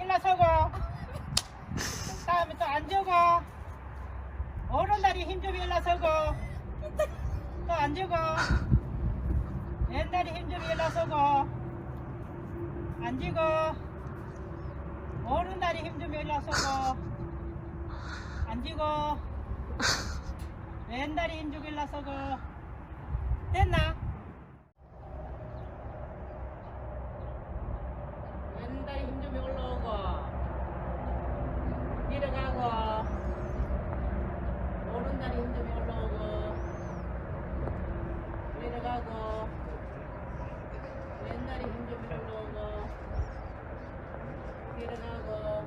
일어서고 다음에 또 앉고 오른다리 힘좀 일어서고 또 앉고 왼다리 힘좀 일어서고 앉고 오른다리 힘좀 일어서고 앉고 왼다리 힘좀 일어서고 됐나? 왼다리 힘 좀 올라오고 내려가고 오른다리 힘 좀 올라오고 내려가고 왼다리 힘좀 올라오고 내려가고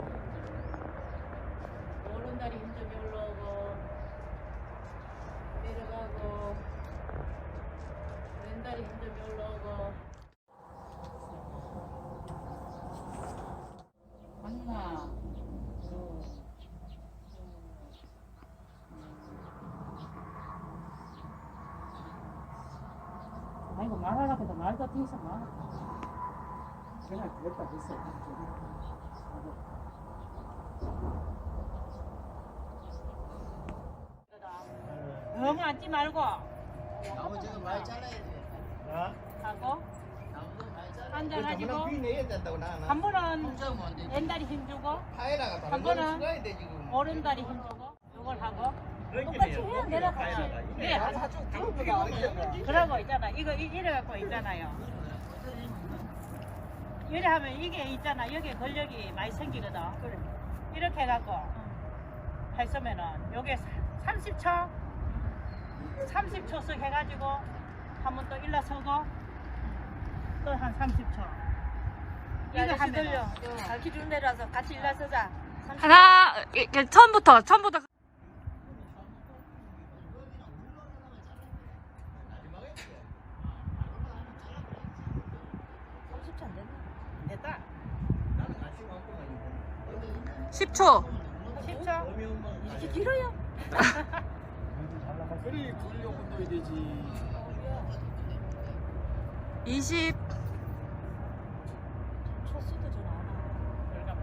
오른다리 힘 좀 올라오고 내려가고 왼다리 힘 좀 올라오고 하나 둘 아이고 말하라고 해도 말도 뒤에서 말 그냥 그랬다 됐어. 너무 앉지 말고 나무 지금 많이 잘라야지. 하고 나무도 많이 잘라. 앉아가지고 내야 된다고 나는. 한 번은. 왼다리 힘주고 파에다가 다른 한거 번은 추가해야 돼 지금. 오른다리 힘주고 똑같이 해야 내가 같이. 네 그러고 있잖아 이거 이- 이래 갖고 있잖아요. 이래 하면 이게 있잖아. 여기에 근력이 많이 생기거든. 이렇게 해갖고 했으면은 요게 30초? 30초씩 해가지고 한 번 또 일어서고 또 한 30초. 이거 하면은 가르쳐 주는 대로서 같이 일어서자. 하나, 이렇게 처음부터, 처음부터. 30초 안 됐나? 됐다 나는 관심 없구만. 10초. 10초 이렇게 길어요? 그리 근력 운동이 되지. 20, 초수도 좀. 들어가면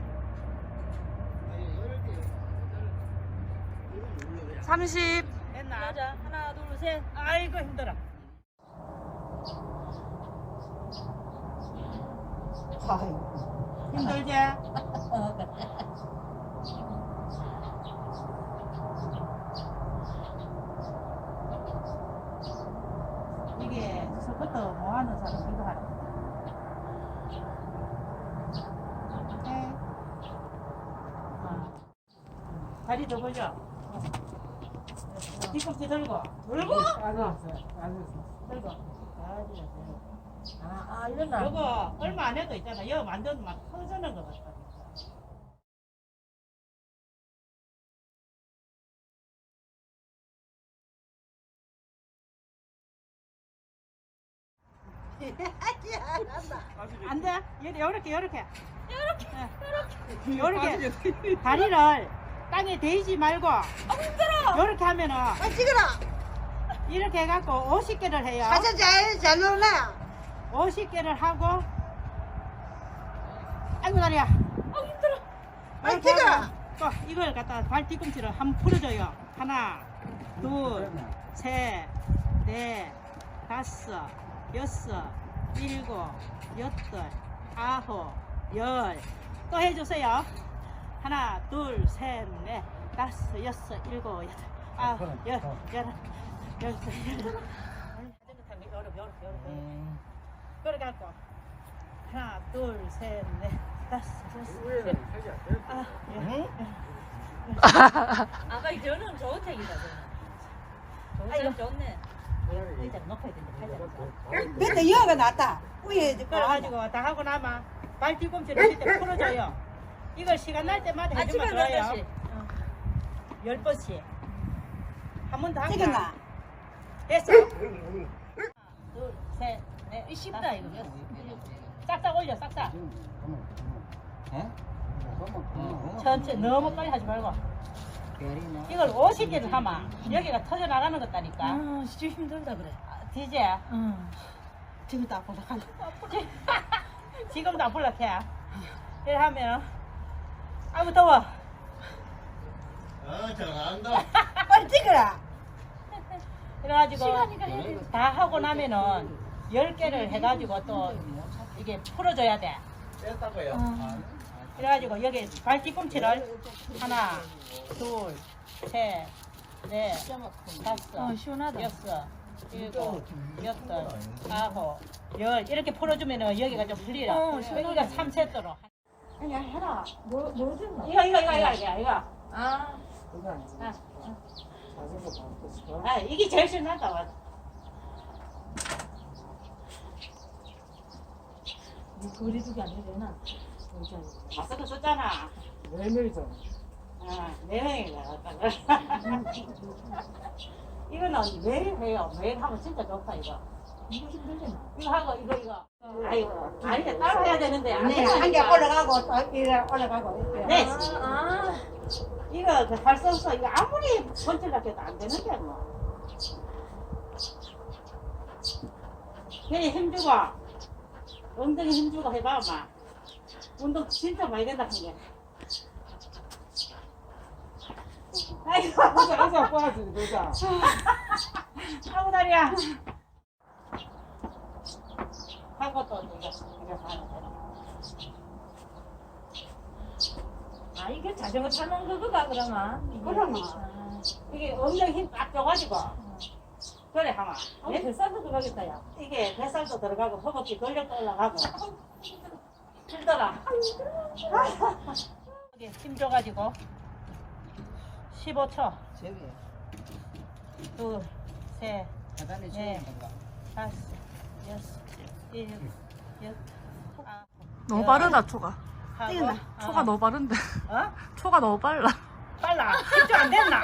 30, 됐나? 맞아. 하나, 둘, 셋. 아이고 힘들어 힘들지? 이게 서부터 뭐하는 사람 이거 하라 오케이 어. 다리 더 벌려. 뒤꿈치 들고. 들고? 알았어, 알았어. 들고. 아, 아, 일어나. 요거 얼마 안 해도 있잖아. 여 완전 막 터지는 것 같다 안돼? 요렇게 요렇게. 요렇게. 요렇게. 다리를 땅에 대지 말고 힘들어. 요렇게 하면은 아, 찍어라. 이렇게 해갖고 50개를 해요. 가자, 잘, 잘 놀래. 50개를 하고 아이고 다리야. 아 힘들어. 아, 찍어라. 또 이걸 갖다 발 뒤꿈치를 한번 풀어줘요. 하나 둘 셋 넷 다섯 여섯 일곱 여덟 아홉 열. 또 해주세요 하나 둘 셋 넷 다섯 여섯 일곱 여덟 아홉 열 열한 열두 열여덟 요렇게 요렇게 요렇게 그렇게 갖고. 하나 둘 셋 넷 다섯 여섯 위에는 살지 안 돼. 아, 예. 아까 저는 좋은 책이다, 저는. 좋은 책 좋네. 의자 높아야 된다, 근데 여가 낫다. 위에 그래가지고 다 하고 나면 발 뒤꿈치를 밑에 풀어줘요. 이걸 시간 날 때마다 해주면 아침에 좋아요. 8시. 열 번씩. 한 번 더 할까? 됐어. 둘, 셋, 넷. 이 쉽다, 이거. 싹싹 올려, 싹싹. 어? 어? 천천히 너무 빨리 하지 말고. 이걸 50개를 하면 여기가 터져 나가는 것다니까. 아, 진짜 힘들다, 그래. 디제 응. 지금도 아프다. 지금도 안 불락해. 이래 하면 아이고 더워. 어 잘한다. 빨리 찍어라. 그래가지고 다 하고 나면은 열 개를 해가지고 또 이게 풀어줘야 돼. 뺐다고요. 그래가지고 여기 발 뒤꿈치를 하나, 둘, 셋, 넷, 다섯, 여섯, 일곱, 여덟, 아홉, 열 이렇게 풀어주면은 여기가 좀 풀리라. 여기가 3세트로. 그냥 해라. 뭐, 뭐 줬나? 이거 이거 이거 이거 이거 이거. 아, 아. 자전거 바꿨어. 아 이게 제일 신난다. 와. 뭐 거리두기 안 해도 되나? 의자. 마스크 썼잖아. 네 명이잖아. 아, 네 명이 나 갔다가. 이거는 매일 해요. 매일 하면 진짜 좋다 이거. 이거 하고 이거 이거. 아이고, 네. 네. 아, 뭐. 그냥 힘주고 엉덩이 힘주고 해봐 마. 운동 진짜 많이 된다 그게. 아이고, 의자, 의자 꼬아야지, 의자. 아우 다리야. 하고 또 이거 이거 하는 거. 아, 이게 자전거 타는 그거가 그러면? 이게. 그러면. 아, 이게 엉덩이 힘딱 줘가지고 그래 하마. 어, 예? 뱃살도 들어가겠다, 야. 이게 뱃살도 들어가고 허벅지 근력도 올라가고 힘들더라. 힘 줘가지고 15초 저기 둘, 셋, 네. 건가? 다섯, 여섯, 일곱, 여덟, 너무 열, 빠르다 초가. 하고, 초가 어, 너무 빠른데. 어? 초가 너무 빨라. 빨라. 10초 안 됐나?